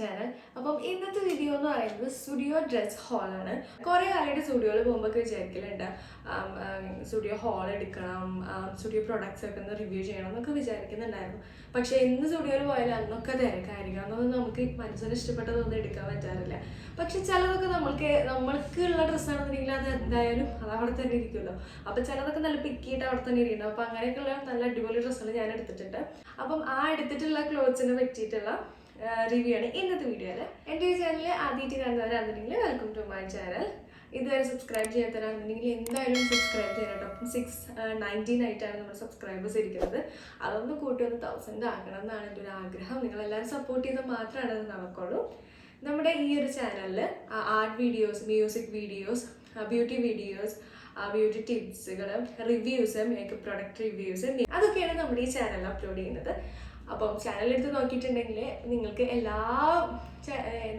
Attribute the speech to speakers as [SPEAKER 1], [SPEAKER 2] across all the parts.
[SPEAKER 1] Channel. അപ്പം ഇന്നത്തെ video എന്ന് പറയുന്നത് സ്റ്റുഡിയോ ഡ്രസ് ഹാളാണ് കുറേ കാലമായിട്ട് സ്റ്റുഡിയോയിൽ പോകുമ്പോൾ വിചാരിക്കലുണ്ട്. സ്റ്റുഡിയോ ഹാൾ എടുക്കണം സ്റ്റുഡിയോ പ്രൊഡക്ട്സ് ഒക്കെ ഒന്ന് റിവ്യൂ ചെയ്യണം എന്നൊക്കെ വിചാരിക്കുന്നുണ്ടായിരുന്നു. പക്ഷെ എന്ന് സ്റ്റുഡിയോയിൽ പോയാലും അന്നൊക്കെ തിരക്കായിരിക്കും. അന്നൊന്നും നമുക്ക് മനസ്സിന് ഇഷ്ടപ്പെട്ടതൊന്നും എടുക്കാൻ പറ്റാറില്ല. പക്ഷെ ചിലതൊക്കെ നമ്മൾക്ക് നമ്മൾക്ക് ഉള്ള ഡ്രസ്സാണെന്നുണ്ടെങ്കിൽ അത് എന്തായാലും അത് അവിടെ തന്നെ ഇരിക്കുമല്ലോ. അപ്പം ചിലതൊക്കെ നല്ല പിക്കിയിട്ട് അവിടെ തന്നെ ഇരിക്കണം അപ്പം അങ്ങനെയൊക്കെയുള്ള നല്ല അടിപൊളി ഡ്രസ്സുകൾ ഞാൻ എടുത്തിട്ടുണ്ട്. അപ്പം ആ എടുത്തിട്ടുള്ള ക്ലോത്ത്സിനെ പറ്റിയിട്ടുള്ള റിവ്യൂ ആണ് ഇന്നത്തെ വീഡിയോയിൽ എന്റെ ഈ ചാനൽ ആദ്യമായിട്ട് കാണുന്നവരാണെന്നുണ്ടെങ്കിൽ വെൽക്കം ടു മൈ ചാനൽ ഇതുവരെ സബ്സ്ക്രൈബ് ചെയ്യാത്തവരാണെന്നുണ്ടെങ്കിൽ എന്തായാലും സബ്സ്ക്രൈബ് ചെയ്യണം കേട്ടോ. അപ്പം സിക്സ് നയന്റീൻ ആയിട്ടാണ് നമ്മുടെ സബ്സ്ക്രൈബേഴ്സ് ഇരിക്കുന്നത്. അതൊന്ന് കൂട്ടി ഒന്ന് തൗസൻഡ് ആക്കണം എന്നാണ് എന്റെ ഒരു ആഗ്രഹം. നിങ്ങളെല്ലാവരും സപ്പോർട്ട് ചെയ്താൽ മാത്രമാണ് അത് നടക്കുള്ളൂ. നമ്മുടെ ഈ ഒരു ചാനലിൽ art videos music videos beauty videos beauty ടിപ്സുകൾ reviews makeup product reviews അതൊക്കെയാണ് നമ്മുടെ ഈ ചാനലിൽ അപ്ലോഡ് ചെയ്യുന്നത്. അപ്പം ചാനൽ എടുത്ത് നോക്കിയിട്ടുണ്ടെങ്കിൽ നിങ്ങൾക്ക് എല്ലാ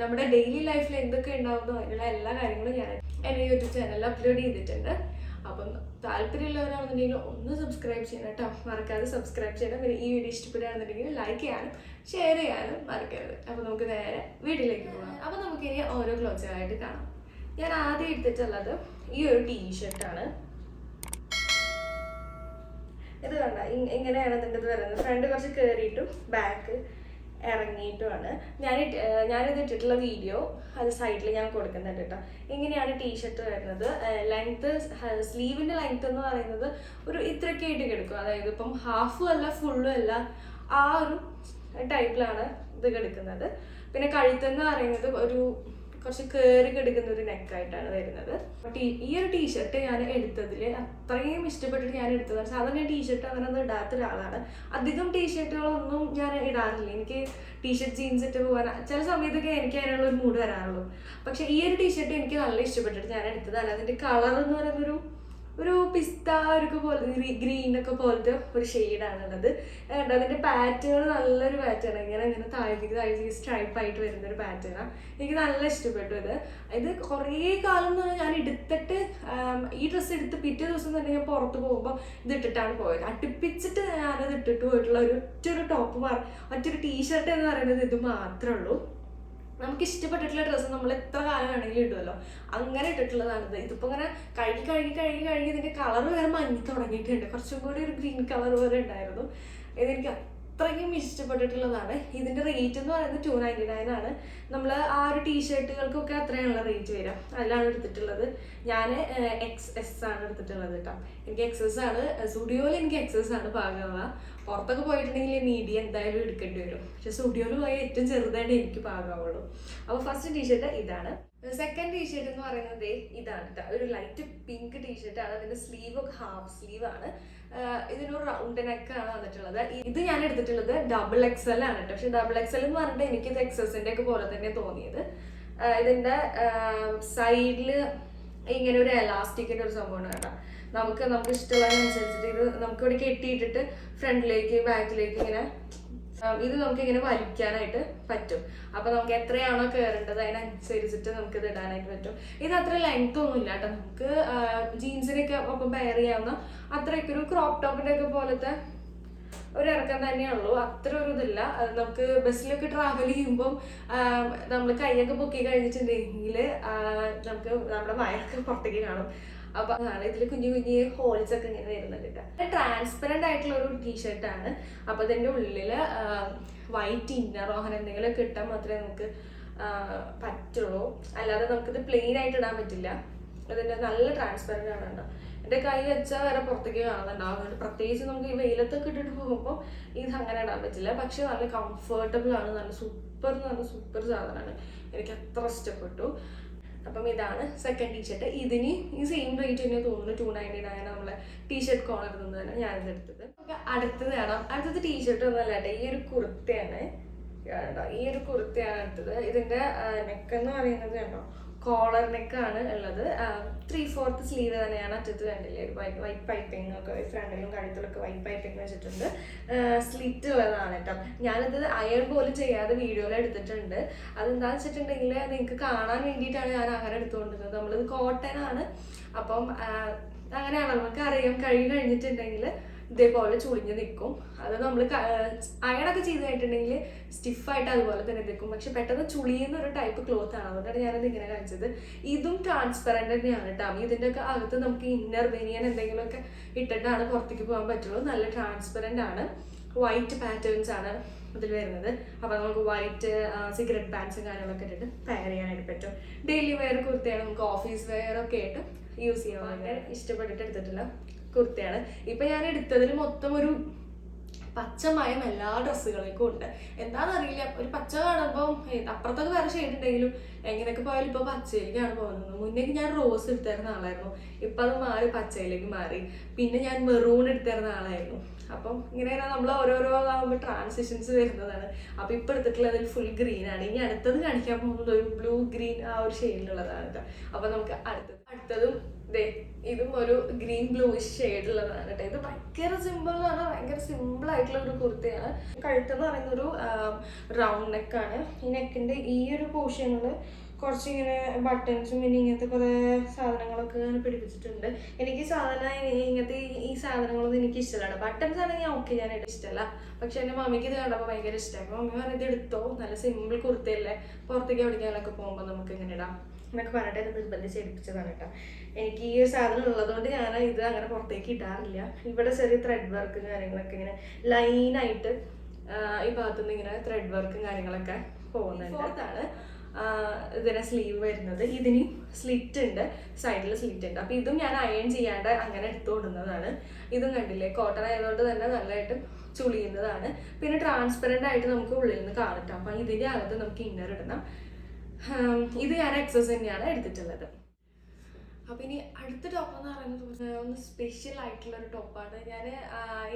[SPEAKER 1] നമ്മുടെ ഡെയിലി ലൈഫിൽ എന്തൊക്കെ ഉണ്ടാവുന്നോ അതിനുള്ള എല്ലാ കാര്യങ്ങളും ഞാൻ എന്റെ യൂട്യൂബ് ചാനലിൽ അപ്ലോഡ് ചെയ്തിട്ടുണ്ട്. അപ്പം താല്പര്യമുള്ളവരാണെന്നുണ്ടെങ്കിൽ ഒന്ന് സബ്സ്ക്രൈബ് ചെയ്യണം കേട്ടോ. മറക്കാതെ സബ്സ്ക്രൈബ് ചെയ്യണം. പിന്നെ ഈ വീഡിയോ ഇഷ്ടപ്പെടുകയാണെന്നുണ്ടെങ്കിൽ ലൈക്ക് ചെയ്യാനും ഷെയർ ചെയ്യാനും മറക്കരുത്. അപ്പോൾ നമുക്ക് നേരെ വീട്ടിലേക്ക് പോകാം. അപ്പോൾ നമുക്ക് ഇനി ഓരോ ആയിട്ട് കാണാം. ഞാൻ ആദ്യം എടുത്തിട്ടുള്ളത് ഈ ഒരു ടീഷർട്ടാണ് ഇത് കണ്ട ഇങ്ങനെയാണ് ഇതിന്റെ ഇത് വരുന്നത്? ഫ്രണ്ട് കുറച്ച് കയറിയിട്ടും ബാക്ക് ഇറങ്ങിയിട്ടുമാണ്. ഞാൻ ഞാനിത് ഇട്ടിട്ടുള്ള വീഡിയോ അത് സൈഡിൽ ഞാൻ കൊടുക്കുന്നുണ്ട് കേട്ടോ. ഇങ്ങനെയാണ് ടീഷർട്ട് വരുന്നത്. ലെങ്ത്ത് സ്ലീവിന്റെ ലെങ്ത്ത് എന്ന് പറയുന്നത് ഒരു ഇത്രയൊക്കെ ആയിട്ട് കിടക്കും. അതായത് ഇപ്പം ഹാഫും അല്ല ഫുള്ളും അല്ല ആ ഒരു ടൈപ്പിലാണ് ഇത് കിടക്കുന്നത്. പിന്നെ കഴുത്തെന്ന് പറയുന്നത് ഒരു കുറച്ച് കയറി കിടക്കുന്ന ഒരു നെക്കായിട്ടാണ് വരുന്നത്. ഈ ഒരു ടീഷർട്ട് ഞാൻ എടുത്തതിൽ അത്രയും ഇഷ്ടപ്പെട്ടിട്ട് ഞാൻ എടുത്തത് സാധാരണ ഞാൻ ടീഷർട്ട് അങ്ങനെ ഒന്നും ഇടാത്ത ഒരാളാണ്. അധികം ടീഷർട്ടുകളൊന്നും ഞാൻ ഇടാറില്ല. എനിക്ക് ടീഷർട്ട് ജീൻസ് ഇട്ട് പോകാൻ ചില സമയത്തൊക്കെ എനിക്ക് അതിനുള്ള ഒരു മൂഡ് വരാറുള്ളൂ. പക്ഷേ ഈ ഒരു ടീഷർട്ട് എനിക്ക് നല്ല ഇഷ്ടപ്പെട്ടിട്ട് ഞാൻ എടുത്തതാണ്. അതിന്റെ കളർ എന്ന് പറയുന്നൊരു ഒരു പിസ്ത ഒരു പോലെ ഗ്രീൻ ഒക്കെ പോലത്തെ ഒരു ഷെയ്ഡാണുള്ളത്. കേട്ടോ അതിന്റെ പാറ്റേൺ നല്ലൊരു പാറ്റേൺ ഇങ്ങനെ ഇങ്ങനെ താഴേക്ക് താഴേക്ക് സ്ട്രൈപ്പ് ആയിട്ട് വരുന്ന ഒരു പാറ്റേണാണ് എനിക്ക് നല്ല ഇഷ്ടപ്പെട്ടു ഇത് ഇത് കുറേ കാലം എന്ന് പറഞ്ഞാൽ ഞാൻ എടുത്തിട്ട് ഈ ഡ്രസ്സ് എടുത്ത് പിറ്റേ ദിവസം തന്നെ ഞാൻ പുറത്ത് പോകുമ്പോൾ ഇത് ഇട്ടിട്ടാണ് പോയത്. അടുപ്പിച്ചിട്ട് ഞാനത് ഇട്ടിട്ട് പോയിട്ടുള്ള ഒരു ഒറ്റൊരു ടോപ്പ് മാർ മറ്റൊരു ടീഷർട്ട് എന്ന് പറയുന്നത് ഇത് മാത്രമേ ഉള്ളൂ. നമുക്ക് ഇഷ്ടപ്പെട്ടിട്ടുള്ള ഡ്രസ്സ് നമ്മൾ എത്ര കാലം വേണമെങ്കിലും ഇടുമല്ലോ അങ്ങനെ ഇട്ടിട്ടുള്ളതാണിത്. ഇതിപ്പോൾ ഇങ്ങനെ കഴുകി കഴുകി കഴുകി കഴുകി ഇതിന്റെ കളർ വരെ മഞ്ഞ് തുടങ്ങിയിട്ടുണ്ട്. കുറച്ചും കൂടി ഒരു ഗ്രീൻ കളർ വരെ ഉണ്ടായിരുന്നു. ഇതെനിക്ക് അത്രയും ഇഷ്ടപ്പെട്ടിട്ടുള്ളതാണ്. ഇതിന്റെ റേറ്റ് എന്ന് പറയുന്നത് ടു നയന്റി നയൻ ആണ്. നമ്മൾ ആ ഒരു ടീഷർട്ടുകൾക്കൊക്കെ അത്രയാണുള്ള റേറ്റ് വരിക. അതിലാണ് എടുത്തിട്ടുള്ളത്. ഞാൻ എക്സ് എസ് ആണ് എടുത്തിട്ടുള്ളത് കേട്ടോ. എനിക്ക് എക്സ് എസ് ആണ് സ്റ്റുഡിയോയിൽ എനിക്ക് എക്സ് എസ് ആണ് പാകാവുക. പുറത്തൊക്കെ പോയിട്ടുണ്ടെങ്കിൽ മീഡിയ എന്തായാലും എടുക്കേണ്ടി വരും. പക്ഷെ സ്റ്റുഡിയോയിൽ പോയ ഏറ്റവും ചെറുതായിട്ട് എനിക്ക് പാകാവുള്ളൂ അപ്പോൾ ഫസ്റ്റ് ടീഷർട്ട് ഇതാണ്. സെക്കൻഡ് ടീഷർട്ട് എന്ന് പറയുന്നത് ഇതാണ്. ഒരു ലൈറ്റ് പിങ്ക് ടീഷർട്ട് ആണ്. അതിന്റെ സ്ലീവ് ഒക്കെ ഹാഫ് സ്ലീവ് ആണ്. ഇതിനൊരു റൗണ്ട് നെക്ക് ആണ് വന്നിട്ടുള്ളത്. ഇത് ഞാൻ എടുത്തിട്ടുള്ളത് ഡബിൾ എക്സ് എൽ ആണ് കേട്ടോ പക്ഷെ ഡബിൾ എക്സ് എൽ എന്ന് പറഞ്ഞിട്ട് എനിക്ക് ഇത് എക്സസിന്റെ ഒക്കെ പോലെ തന്നെ തോന്നിയത്. ഇതിന്റെ സൈഡിൽ ഇങ്ങനെ ഒരു എലാസ്റ്റിക്കിന്റെ ഒരു സംഭവമാണ് കേട്ടോ. നമുക്ക് നമുക്ക് ഇഷ്ടമുള്ളതിനനുസരിച്ചിട്ട് ഇത് നമുക്ക് ഇവിടെ കെട്ടിയിട്ടിട്ട് ഫ്രണ്ടിലേക്ക് ബാക്കിലേക്ക് ഇങ്ങനെ ഇത് നമുക്ക് ഇങ്ങനെ വലിക്കാനായിട്ട് പറ്റും. അപ്പൊ നമുക്ക് എത്രയാണോ കയറേണ്ടത് അതിനനുസരിച്ചിട്ട് നമുക്ക് ഇത് ഇടാനായിട്ട് പറ്റും. ഇത് അത്ര ലെങ്ത് ഒന്നും ഇല്ല കേട്ടോ. നമുക്ക് ജീൻസിനൊക്കെ ഒപ്പം പെയർ ചെയ്യാവുന്ന അത്രയൊക്കെ ഒരു ക്രോപ്പ് ടോപ്പിന്റെ ഒക്കെ പോലത്തെ ഒരു ഇറക്കം തന്നെയുള്ളൂ. അത്ര ഒരു ഇതില്ല നമുക്ക് ബസ്സിലൊക്കെ ട്രാവൽ ചെയ്യുമ്പം നമ്മൾ കൈയൊക്കെ പൊക്കി കഴിഞ്ഞിട്ടുണ്ടെങ്കിൽ നമുക്ക് നമ്മുടെ വയറൊക്കെ പുറത്തേക്ക് കാണും. അപ്പൊ അതാണ് ഇതിൽ കുഞ്ഞു കുഞ്ഞു ഹോൾസ് ഒക്കെ ഇങ്ങനെ വരുന്നുണ്ട് കേട്ടോ. ട്രാൻസ്പെറന്റ് ആയിട്ടുള്ള ഒരു ടീഷർട്ട് ആണ്. അപ്പൊ ഇതിന്റെ ഉള്ളിൽ വൈറ്റ് ഇന്നറോ അങ്ങനെ എന്തെങ്കിലും കിട്ടാൻ മാത്രമേ നമുക്ക് പറ്റുള്ളൂ. അല്ലാതെ നമുക്കിത് പ്ലെയിൻ ആയിട്ട് ഇടാൻ പറ്റില്ല. അതിന്റെ നല്ല ട്രാൻസ്പെറന്റ് ആണ് കേട്ടോ. എന്റെ കൈ വെച്ചാൽ വരെ പുറത്തേക്ക് കാണുന്നുണ്ടാവും പ്രത്യേകിച്ച് നമുക്ക് ഈ വെയിലത്തൊക്കെ ഇട്ടിട്ട് പോകുമ്പോൾ ഇത് അങ്ങനെ ഇടാൻ പറ്റില്ല. പക്ഷെ നല്ല കംഫർട്ടബിൾ ആണ്. നല്ല സൂപ്പർ നല്ല സൂപ്പർ സാധനമാണ്. എനിക്ക് അത്ര ഇഷ്ടപ്പെട്ടു. അപ്പം ഇതാണ് സെക്കൻഡ് ടീഷർട്ട് ഇതിന് ഈ സെയിം റേറ്റ് തന്നെ തോന്നുന്നു. ടു നയന്റി നയൻ നമ്മളെ ടീഷർട്ട് കോളറിൽ നിന്ന് തന്നെ ഞാനിത് എടുത്തത്. നമുക്ക് അടുത്തത് കാണാം. അടുത്തത് ടീഷർട്ട് ഒന്നല്ല കേട്ടോ. ഈ ഒരു കുർത്തയാണ്. കേട്ടോ ഈ ഒരു കുർത്തയാണ് എടുത്തത് ഇതിന്റെ നെക്ക് എന്ന് പറയുന്നത് കണ്ടോ? കോളർ നെക്കാണ് ഉള്ളത്. ത്രീ ഫോർത്ത് സ്ലീവ് തന്നെയാണ് അറ്റത്ത് കണ്ടില്ലേ ഒരു വൈറ്റ് പൈപ്പിംഗ് ഒക്കെ ഫ്രണ്ടിലും കഴുത്തിലൊക്കെ വൈറ്റ് പൈപ്പിംഗ് വെച്ചിട്ടുണ്ട്. സ്ലിറ്റ് ഉള്ളതാണ് കേട്ടോ. ഞാനത് അയൺ പോലും ചെയ്യാതെ വീഡിയോയിൽ എടുത്തിട്ടുണ്ട്. അതെന്താണെന്ന് വെച്ചിട്ടുണ്ടെങ്കിൽ നിങ്ങൾക്ക് കാണാൻ വേണ്ടിയിട്ടാണ് ഞാൻ അങ്ങനെ എടുത്തുകൊണ്ടിരുന്നത്. നമ്മളിത് കോട്ടൺ ആണ്. അപ്പം അങ്ങനെയാണ്? നമുക്ക് അറിയാം കഴുകി കഴിഞ്ഞിട്ടുണ്ടെങ്കിൽ ഇതേപോലെ ചുളിഞ്ഞ് നിൽക്കും അത് നമ്മൾ അയണൊക്കെ ചെയ്ത് കഴിഞ്ഞിട്ടുണ്ടെങ്കിൽ സ്റ്റിഫായിട്ട് അതുപോലെ തന്നെ നിൽക്കും പക്ഷെ പെട്ടെന്ന് ചുളിയുന്ന ഒരു ടൈപ്പ് ക്ലോത്ത് ആണ്. അതുകൊണ്ടാണ് ഞാനത് ഇങ്ങനെ കാണിച്ചത്. ഇതും ട്രാൻസ്പെറന്റ് തന്നെയാണ് കേട്ടോ ഇതിന്റെ ഒക്കെ അകത്ത് നമുക്ക് ഇന്നർ ബനിയൻ എന്തെങ്കിലുമൊക്കെ ഇട്ടിട്ടാണ് പുറത്തേക്ക് പോകാൻ പറ്റുള്ളൂ. നല്ല ട്രാൻസ്പെറന്റ് ആണ്. വൈറ്റ് പാറ്റേൺസ് ആണ് അതിൽ വരുന്നത്. അപ്പോൾ നമുക്ക് വൈറ്റ് സിഗരറ്റ് പാൻസും കാര്യങ്ങളൊക്കെ ഇട്ടിട്ട് പെയർ ചെയ്യാനായിട്ട് പറ്റും. ഡെയിലി വെയർ കുർത്തയാണ് നമുക്ക് ഓഫീസ് വെയർ ഒക്കെ ആയിട്ട് യൂസ് ചെയ്യാൻ ഭയങ്കര ഇഷ്ടപ്പെട്ടിട്ട് എടുത്തിട്ടുള്ള കുർത്തിയാണ്. ഇപ്പം ഞാൻ എടുത്തതിൽ മൊത്തം ഒരു പച്ചമയം എല്ലാ ഡ്രസ്സുകളേക്കും ഉണ്ട്. എന്താണെന്നറിയില്ല ഒരു പച്ച കാണുമ്പോൾ അപ്പുറത്തൊക്കെ വേറെ ഷെയ്ഡ് ഉണ്ടെങ്കിലും എങ്ങനെയൊക്കെ പോയാലും ഇപ്പോൾ പച്ചയിലേക്കാണ് പോകുന്നത്. മുന്നേ ഞാൻ റോസ് എടുത്തിരുന്ന ആളായിരുന്നു. ഇപ്പം അത് മാറി പച്ചയിലേക്ക് മാറി. പിന്നെ ഞാൻ മെറൂൺ എടുത്തിരുന്ന ആളായിരുന്നു. അപ്പം ഇങ്ങനെയാണ് നമ്മൾ ഓരോരോ ആകുമ്പോൾ ട്രാൻസിഷൻസ് വരുന്നതാണ്. അപ്പം ഇപ്പം എടുത്തിട്ടുള്ളതിൽ ഫുൾ ഗ്രീൻ ആണ്. ഇനി അടുത്തത് കാണിക്കാൻ പോകുന്നത് ഒരു ബ്ലൂ ഗ്രീൻ ആ ഒരു ഷെയ്ഡിലുള്ളതാണ് കേട്ടോ അപ്പം നമുക്ക് അടുത്തത് അടുത്തതും ദേ ഇതും ഒരു ഗ്രീൻ ബ്ലൂ ഷെയ്ഡുള്ളതാണ് കേട്ടോ ഇത് ഭയങ്കര സിമ്പിൾ ആണ് ഭയങ്കര സിമ്പിൾ ആയിട്ടുള്ള ഒരു കുർത്തിയാണ്. കഴുത്തെന്ന് പറയുന്ന ഒരു റൗണ്ട് നെക്കാണ് ഈ നെക്കിന്റെ ഈ ഒരു പോർഷനിൽ കുറച്ചിങ്ങനെ ബട്ടൺസും പിന്നെ ഇങ്ങനത്തെ കുറേ സാധനങ്ങളൊക്കെ ഇങ്ങനെ പിടിപ്പിച്ചിട്ടുണ്ട്. എനിക്ക് സാധാരണ ഇങ്ങനത്തെ ഈ- സാധനങ്ങളൊന്നും എനിക്ക് ഇഷ്ടമല്ല ബട്ടൺസ് ആണെങ്കിൽ ഓക്കെ ഞാൻ ഇഷ്ടമല്ല. പക്ഷെ എന്റെ മമ്മിക്ക് ഇത് കണ്ടപ്പോൾ ഭയങ്കര ഇഷ്ടമായി അപ്പോൾ മമ്മി പറഞ്ഞത് എടുത്തോ? നല്ല സിമ്പിൾ കുർത്തയല്ലേ പുറത്തേക്ക് എവിടേക്കെങ്കിലൊക്കെ പോകുമ്പോൾ നമുക്ക് ഇങ്ങനെ ഇടാം. എന്നൊക്കെ പറഞ്ഞിട്ട് എന്നെ നിർബന്ധിച്ച് എടുപ്പിച്ചതാണ് കേട്ടോ. എനിക്ക് ഈ ഒരു സാധനം ഉള്ളതുകൊണ്ട് ഞാൻ ഇത് അങ്ങനെ പുറത്തേക്ക് ഇടാറില്ല. ഇവിടെ ചെറിയ ത്രെഡ് വർക്കും കാര്യങ്ങളൊക്കെ ഇങ്ങനെ ലൈനായിട്ട് ഈ ഭാഗത്തുനിന്ന് ഇങ്ങനെ ത്രെഡ് വർക്കും കാര്യങ്ങളൊക്കെ പോകുന്നുണ്ട്. ആണ്. ഇതിന് സ്ലീവ് വരുന്നത്. ഇതിന് സ്ലിറ്റ് ഉണ്ട്. സൈഡിൽ സ്ലിറ്റ് ഉണ്ട്. അപ്പോൾ ഇതും ഞാൻ അയൺ ചെയ്യാണ്ട് അങ്ങനെ എടുത്തു കൊടുക്കുന്നതാണ് ഇതും കണ്ടില്ലേ? കോട്ടൺ ആയതുകൊണ്ട് തന്നെ നല്ലതായിട്ട് ചുളിയുന്നതാണ്. പിന്നെ ട്രാൻസ്പെറന്റ് ആയിട്ട് നമുക്ക് ഉള്ളിൽ നിന്ന് കാണട്ടോ അപ്പം ഇതിന്റെ അകത്ത് നമുക്ക് ഇന്നർ ഇടണം. ഇത് ഞാൻ എക്സസ് തന്നെയാണ് എടുത്തിട്ടുള്ളത്. അപ്പൊ ഇനി അടുത്ത ടോപ്പ് എന്ന് പറയുന്നത് ഒന്ന് സ്പെഷ്യൽ ആയിട്ടുള്ള ഒരു ടോപ്പാണ് ഞാൻ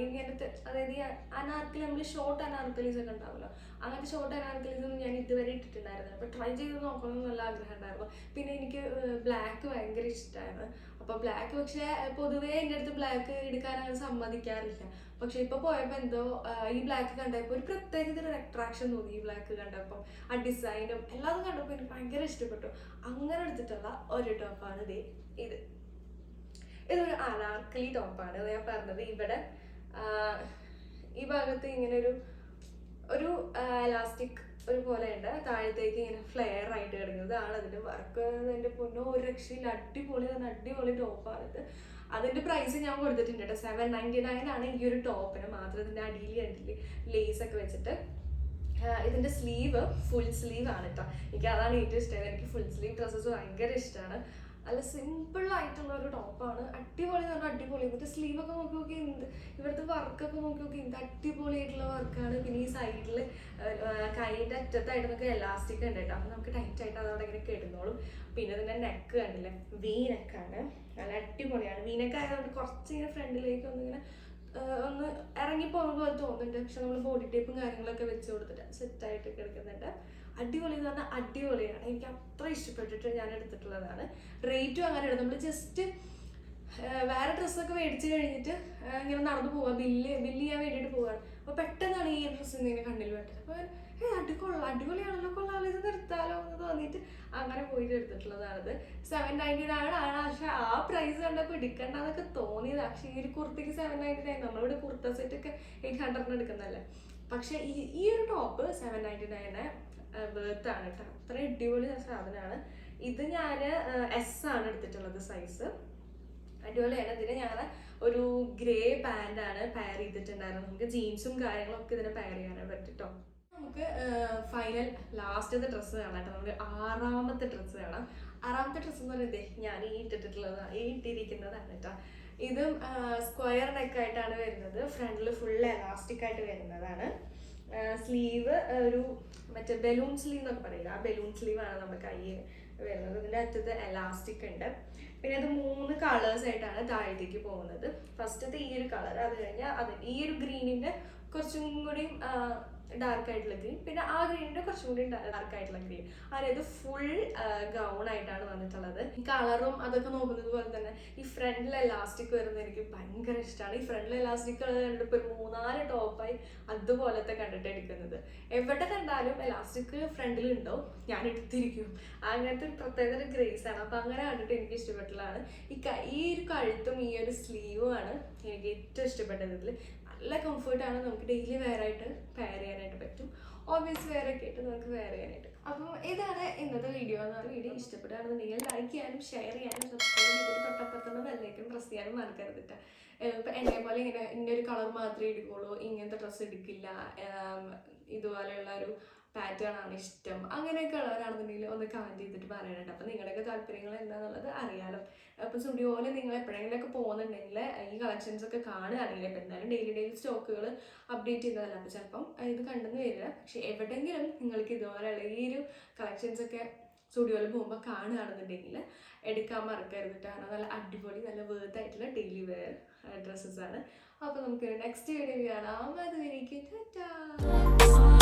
[SPEAKER 1] ഇങ്ങനത്തെ അതായത് ഈ അനാർക്കലി നമ്മൾ ഷോർട്ട് അനാർക്കലീസ് ഒക്കെ ഉണ്ടാവുമല്ലോ. അങ്ങനത്തെ ഷോർട്ട് അനാർക്കലീസ് ഒന്നും ഞാൻ ഇതുവരെ ഇട്ടിട്ടുണ്ടായിരുന്നു അപ്പൊ ട്രൈ ചെയ്ത് നോക്കണം നല്ല ആഗ്രഹം ഉണ്ടായിരുന്നു. പിന്നെ എനിക്ക് ബ്ലാക്ക് ഭയങ്കര ഇഷ്ടമാണ് അപ്പൊ ബ്ലാക്ക് പക്ഷേ പൊതുവേ എന്റെ അടുത്ത് ബ്ലാക്ക് എടുക്കാൻ അങ്ങനെ സമ്മതിക്കാറില്ല. പക്ഷെ ഇപ്പൊ പോയപ്പോ എന്തോ ഈ ബ്ലാക്ക് കണ്ടപ്പോ ഒരു പ്രത്യേക ഒരു അട്രാക്ഷൻ തോന്നി ഈ ബ്ലാക്ക് കണ്ടപ്പോൾ ആ ഡിസൈനും എല്ലാതും കണ്ടപ്പോൾ എനിക്ക് ഭയങ്കര ഇഷ്ടപ്പെട്ടു. അങ്ങനെ എടുത്തിട്ടുള്ള ഒരു ടോപ്പാണ് ഇത് ഇത്. ഇതൊരു അനാർക്കലി ടോപ്പാണ് ഞാൻ പറഞ്ഞത്. ഇവിടെ ഈ ഭാഗത്ത് ഇങ്ങനെ ഒരു ഒരു എലാസ്റ്റിക് ഒരു പോലെ ഉണ്ട് താഴത്തേക്ക് ഇങ്ങനെ ഫ്ലെയർ ആയിട്ട് കിടക്കുന്നത്. ആണ് അതിന്റെ വർക്ക് എന്റെ പൊന്നോ ഒരു രക്ഷയില്ല. അടിപൊളി തന്നെ അടിപൊളി ടോപ്പാണ് ഇത്. അതിന്റെ പ്രൈസ് ഞാൻ കൊടുത്തിട്ടുണ്ട് കേട്ടോ. സെവൻ നയന്റി നയൻ ആണ് ഈ ഒരു ടോപ്പിന് മാത്രം. ഇതിന്റെ അടിയിൽ കണ്ടില്ലേ? ലേസ് ഒക്കെ വെച്ചിട്ട്. ഇതിന്റെ സ്ലീവ് ഫുൾ സ്ലീവ് ആണ് കേട്ടോ എനിക്ക് അതാണ് ഏറ്റവും ഇഷ്ടം. എനിക്ക് ഫുൾ സ്ലീവ് ഡ്രസ്സസ് ഭയങ്കര ഇഷ്ടമാണ് നല്ല സിമ്പിൾ ആയിട്ടുള്ള ഒരു ടോപ്പാണ് അടിപൊളി എന്ന് പറഞ്ഞാൽ അടിപൊളി. എന്നിട്ട് സ്ലീവൊക്കെ നോക്കി നോക്കി എന്ത് ഇവിടുത്തെ വർക്കൊക്കെ നോക്കി നോക്കി എന്ത് അടിപൊളിയായിട്ടുള്ള വർക്കാണ് പിന്നെ ഈ സൈഡിൽ കൈന്റെ അറ്റത്തായിട്ട് നമുക്ക് എലാസ്റ്റിക് ഉണ്ട് കേട്ടോ. അപ്പം നമുക്ക് ടൈറ്റ് ആയിട്ട് അതവിടെ ഇങ്ങനെ കിടന്നോളും. പിന്നെ ഇതിന്റെ നെക്ക് കണ്ടില്ലേ? വി നെക്കാണ് നല്ല അടിപൊളിയാണ്. വി നെക്ക് ആയതുകൊണ്ട് കുറച്ച് ഇങ്ങനെ ഫ്രണ്ടിലേക്ക് ഒന്നിങ്ങനെ ഒന്ന് ഇറങ്ങി പോകുന്ന പോലെ തോന്നുന്നുണ്ട്. പക്ഷെ നമ്മൾ ബോഡി ടേപ്പും കാര്യങ്ങളൊക്കെ വെച്ച് കൊടുത്തിട്ട് സെറ്റായിട്ട് കിടക്കുന്നുണ്ട്. അടിപൊളി എന്ന് പറഞ്ഞാൽ അടിപൊളിയാണ്. എനിക്ക് അത്ര ഇഷ്ടപ്പെട്ടിട്ട് ഞാൻ എടുത്തിട്ടുള്ളതാണ്. റേറ്റും അങ്ങനെ എടുക്കും നമ്മൾ ജസ്റ്റ് വേറെ ഡ്രസ്സൊക്കെ മേടിച്ച് കഴിഞ്ഞിട്ട് ഇങ്ങനെ നടന്നു പോവാ. ബില്ല് ബില്ല് ചെയ്യാൻ വേണ്ടിയിട്ട് പോവാണ്. അപ്പോൾ പെട്ടെന്നാണ് ഈ ഡ്രസ്സ് ഇങ്ങനെ കണ്ണിൽ പെട്ടത് അപ്പോൾ ഏ അടികൊള്ള അടിപൊളിയാണല്ലോ കൊള്ളാമല്ലോ ഇത് നിർത്താലോ എന്ന് തോന്നിയിട്ട് അങ്ങനെ പോയിട്ട് എടുത്തിട്ടുള്ളതാണത്. സെവൻ നയന്റി നയൻ ആണ്. പക്ഷെ ആ പ്രൈസ് കണ്ടപ്പോൾ എടുക്കണ്ട എന്നൊക്കെ തോന്നിയത്. പക്ഷേ ഈ ഒരു കുർത്തിക്ക് സെവൻ നയന്റി നയൻ നമ്മളിവിടെ കുർത്ത സെറ്റ് ഒക്കെ എയ്റ്റ് ഹൺഡ്രഡിന് എടുക്കുന്നതല്ലേ. പക്ഷെ ഈ ഈ ഒരു top seven ninety nine worth ആണ് കേട്ടോ അത്ര അടിപൊളി സാധനമാണ്. ഇത് ഞാൻ എസ് ആണ് എടുത്തിട്ടുള്ളത് സൈസ് അടിപൊളിയാണ് ഇതിന് ഞാൻ ഒരു ഗ്രേ പാന്റാണ് പെയർ ചെയ്തിട്ടുണ്ടായിരുന്നത്. നമുക്ക് ജീൻസും കാര്യങ്ങളും ഒക്കെ ഇതിനെ പെയർ ചെയ്യാനാണ് പറ്റിട്ടോ. നമുക്ക് ഫൈനൽ ലാസ്റ്റത്തെ ഡ്രസ്സ് കാണാം കേട്ടോ. നമുക്ക് ആറാമത്തെ ഡ്രസ്സ് കാണാം ആറാമത്തെ ഡ്രസ്സ് എന്ന് പറയുന്നത് ഞാൻ ഈ ഇട്ടിട്ടുള്ളതാണ് ഈ ഇട്ടിരിക്കുന്നതാണ് കേട്ടോ. ഇതും സ്ക്വയർ നെക്ക് ആയിട്ടാണ് വരുന്നത്. ഫ്രണ്ടിൽ ഫുൾ എലാസ്റ്റിക് ആയിട്ട് വരുന്നതാണ്. സ്ലീവ് ഒരു മറ്റേ ബലൂൺ സ്ലീവ് എന്നൊക്കെ പറയില്ല? ആ ബലൂൺ സ്ലീവാണ് നമ്മുടെ കയ്യിൽ വരുന്നത്. ഇതിന്റെ അറ്റത്ത് എലാസ്റ്റിക് ഉണ്ട്. പിന്നെ അത് മൂന്ന് കളേഴ്സ് ആയിട്ടാണ് താഴത്തേക്ക് പോകുന്നത്. ഫസ്റ്റത്തെ ഈ ഒരു കളർ അത് കഴിഞ്ഞാൽ അത് ഈ ഒരു ഗ്രീനിന്റെ കുറച്ചും കൂടി ഡാർക്ക് ആയിട്ടുള്ള ഗ്രീൻ പിന്നെ ആ ഗ്രീനിന്റെ കുറച്ചും കൂടി ഡാർക്ക് ആയിട്ടുള്ള ഗ്രീൻ അതായത് ഫുൾ ഗൗൺ ആയിട്ടാണ് വന്നിട്ടുള്ളത്. കളറും അതൊക്കെ നോക്കുന്നത് പോലെ തന്നെ ഈ ഫ്രണ്ടിൽ എലാസ്റ്റിക് വരുന്നത് എനിക്ക് ഭയങ്കര ഇഷ്ടമാണ് ഈ ഫ്രണ്ടിൽ എലാസ്റ്റിക് കണ്ടിട്ട് ഒരു മൂന്നാൽ ടോപ്പായി അതുപോലത്തെ കണ്ടിട്ട് എടുക്കുന്നത്. എവിടെ കണ്ടാലും എലാസ്റ്റിക് ഫ്രണ്ടിൽ ഉണ്ടോ? ഞാൻ എടുത്തിരിക്കും. അങ്ങനത്തെ ഒരു പ്രത്യേക ഗ്രേസ് ആണ്. അപ്പൊ അങ്ങനെ കണ്ടിട്ട് എനിക്ക് ഇഷ്ടപ്പെട്ടുള്ളതാണ്. ഈ ഈ ഒരു കഴുത്തും ഈ ഒരു സ്ലീവും ആണ് എനിക്ക് ഏറ്റവും ഇഷ്ടപ്പെട്ടത് ഇതിൽ നല്ല കംഫർട്ടാണ് നമുക്ക് ഡെയിലി വെയർ ആയിട്ട് പെയർ ചെയ്യാനായിട്ട് പറ്റും. ഓബിയസ് വെയർ ഒക്കെ ആയിട്ട് നമുക്ക് വെയർ ചെയ്യാനായിട്ട്. അപ്പം ഇതാണ് ഇന്നത്തെ വീഡിയോ എന്ന് പറഞ്ഞാൽ വീഡിയോ ഇഷ്ടപ്പെടുകയാണെന്നുണ്ടെങ്കിൽ ലൈക്ക് ചെയ്യാനും ഷെയർ ചെയ്യാനും സബ്സ്ക്രൈബ് ചെയ്തിട്ട് തൊട്ടപ്പുറത്തുള്ള ബെല്ലേക്കും പ്രസ് ചെയ്യാനും മറക്കരുതിട്ട് ഇപ്പം എന്നെ പോലെ ഇങ്ങനെ ഇന്ന ഒരു കളർ മാത്രമേ എടുക്കുള്ളൂ ഇങ്ങനത്തെ ഡ്രസ്സ് എടുക്കില്ല ഇതുപോലെയുള്ള ഒരു പാറ്റേൺ ആണ് ഇഷ്ടം. അങ്ങനെയൊക്കെ ഉള്ളവരാണെന്നുണ്ടെങ്കിൽ ഒന്ന് കമന്റ് ചെയ്തിട്ട് പറയാനുണ്ട് അപ്പോൾ നിങ്ങളുടെയൊക്കെ താല്പര്യങ്ങൾ എന്താണെന്നുള്ളത് അറിയാലോ. അപ്പോൾ സ്റ്റുഡിയോയിൽ നിങ്ങൾ എപ്പോഴെങ്കിലുമൊക്കെ പോകുന്നുണ്ടെങ്കിൽ ഈ കളക്ഷൻസ് ഒക്കെ കാണുകയാണെങ്കിൽ ഇപ്പം എന്തായാലും ഡെയിലി ഡെയിലി സ്റ്റോക്കുകൾ അപ്ഡേറ്റ് ചെയ്യുന്നതല്ല അപ്പോൾ ചിലപ്പം ഇത് കണ്ടെന്ന് വരില്ല. പക്ഷെ എവിടെയെങ്കിലും നിങ്ങൾക്ക് ഇതുപോലെയുള്ള ഈ ഒരു കളക്ഷൻസ് ഒക്കെ സ്റ്റുഡിയോയിൽ പോകുമ്പോൾ കാണുകയാണെന്നുണ്ടെങ്കിൽ എടുക്കാൻ മറക്കരുത് കാരണം നല്ല അടിപൊളി നല്ല വേർത്ത് ആയിട്ടുള്ള ഡെയിലി വെയർ ഡ്രസ്സസ് ആണ്. അപ്പോൾ നമുക്ക് നെക്സ്റ്റ് വീഡിയോ കാണാം. അതുവരേക്കും ടാറ്റാ.